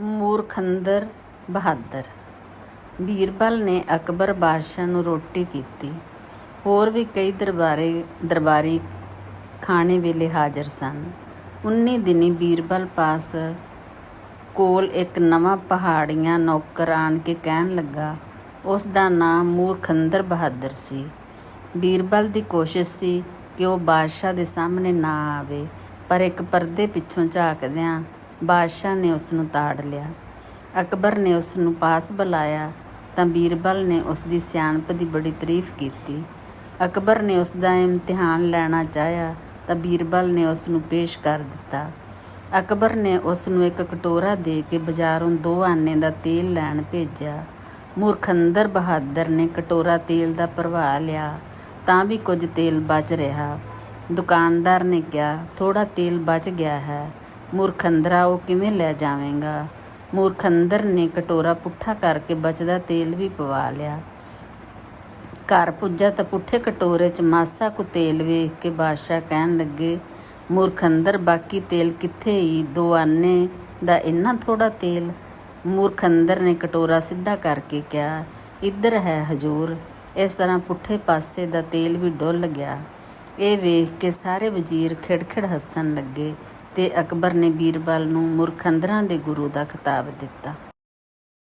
ਮੂਰਖੰਦਰ ਬਹਾਦਰ। ਬੀਰਬਲ ਨੇ ਅਕਬਰ ਬਾਦਸ਼ਾਹ ਨੂੰ ਰੋਟੀ ਕੀਤੀ। ਹੋਰ ਵੀ ਕਈ ਦਰਬਾਰੇ, ਦਰਬਾਰੀ ਖਾਣੇ ਵੇਲੇ ਹਾਜ਼ਰ ਸਨ। ਉਨੀ ਦਿਨੀ ਬੀਰਬਲ ਪਾਸ ਕੋਲ ਇੱਕ ਨਵਾਂ ਪਹਾੜੀਆਂ ਨੌਕਰ ਆਣ ਕੇ ਕਹਿਣ ਲੱਗਾ, ਉਸ ਦਾ ਨਾਮ ਮੂਰਖੰਦਰ ਬਹਾਦਰ ਸੀ। ਬੀਰਬਲ ਦੀ ਕੋਸ਼ਿਸ਼ ਸੀ ਕਿ ਉਹ ਬਾਦਸ਼ਾਹ ਦੇ ਸਾਹਮਣੇ ਨਾ ਆਵੇ, ਪਰ ਇੱਕ ਪਰਦੇ ਪਿੱਛੋਂ ਝਾਕਦਿਆਂ ਬਾਦਸ਼ਾਹ ਨੇ ਉਸ ਨੂੰ ਤਾੜ ਲਿਆ। ਅਕਬਰ ਨੇ ਉਸ ਨੂੰ ਪਾਸ ਬੁਲਾਇਆ ਤਾਂ ਬੀਰਬਲ ਨੇ ਉਸ ਦੀ ਸਿਆਣਪ ਦੀ ਬੜੀ ਤਾਰੀਫ ਕੀਤੀ। ਅਕਬਰ ਨੇ ਉਸ ਦਾ ਇਮਤਿਹਾਨ ਲੈਣਾ ਚਾਹਿਆ ਤਾਂ ਬੀਰਬਲ ਨੇ ਉਸ ਨੂੰ ਪੇਸ਼ ਕਰ ਦਿੱਤਾ। ਅਕਬਰ ਨੇ ਉਸ ਨੂੰ ਇੱਕ ਕਟੋਰਾ ਦੇ ਕੇ ਬਾਜ਼ਾਰੋਂ ਦੋ ਆਨੇ ਦਾ ਤੇਲ ਲੈਣ ਭੇਜਿਆ। ਮੂਰਖੰਦਰ ਬਹਾਦਰ ਨੇ ਕਟੋਰਾ ਤੇਲ ਦਾ ਭਰਵਾ ਲਿਆ ਤਾਂ ਵੀ ਕੁਝ ਤੇਲ ਬਚ ਰਿਹਾ। ਦੁਕਾਨਦਾਰ ਨੇ ਕਿਹਾ ਥੋੜਾ ਤੇਲ ਬਚ ਗਿਆ ਹੈ। ਮੂਰਖੰਦਰਾ ਉਹ ਕਿਵੇਂ ਲੈ ਜਾਵੇਂਗਾ? ਮੂਰਖੰਦਰ ਨੇ ਕਟੋਰਾ ਪੁੱਠਾ ਕਰਕੇ ਬਚਦਾ ਤੇਲ ਵੀ ਪਵਾ ਲਿਆ। ਘਰ ਪੁੱਜਾ ਤਾਂ ਪੁੱਠੇ ਕਟੋਰੇ 'ਚ ਮਾਸਾ ਕੁ ਤੇਲ ਵੇਖ ਕੇ ਬਾਦਸ਼ਾਹ ਕਹਿਣ ਲੱਗੇ ਮੂਰਖੰਦਰ ਬਾਕੀ ਤੇਲ ਕਿੱਥੇ ਹੀ ਦੋ ਆਨੇ ਦਾ ਇੰਨਾ ਥੋੜਾ ਤੇਲ? ਮੂਰਖੰਦਰ ਨੇ ਕਟੋਰਾ ਸਿੱਧਾ ਕਰਕੇ ਕਿਹਾ, ਇੱਧਰ ਹੈ ਹਜੂਰ, ਇਸ ਤਰ੍ਹਾਂ ਪੁੱਠੇ ਪਾਸੇ ਦਾ ਤੇਲ ਵੀ ਡੁੱਲ ਗਿਆ। ਇਹ ਵੇਖ ਕੇ ਸਾਰੇ ਵਜ਼ੀਰ ਖਿੜਖਿੜ ਹੱਸਣ ਲੱਗੇ। ਅਤੇ ਅਕਬਰ ਨੇ ਬੀਰਬਲ ਨੂੰ ਮੂਰਖੰਦਰਾਂ ਦੇ ਗੁਰੂ ਦਾ ਖਿਤਾਬ ਦਿੱਤਾ।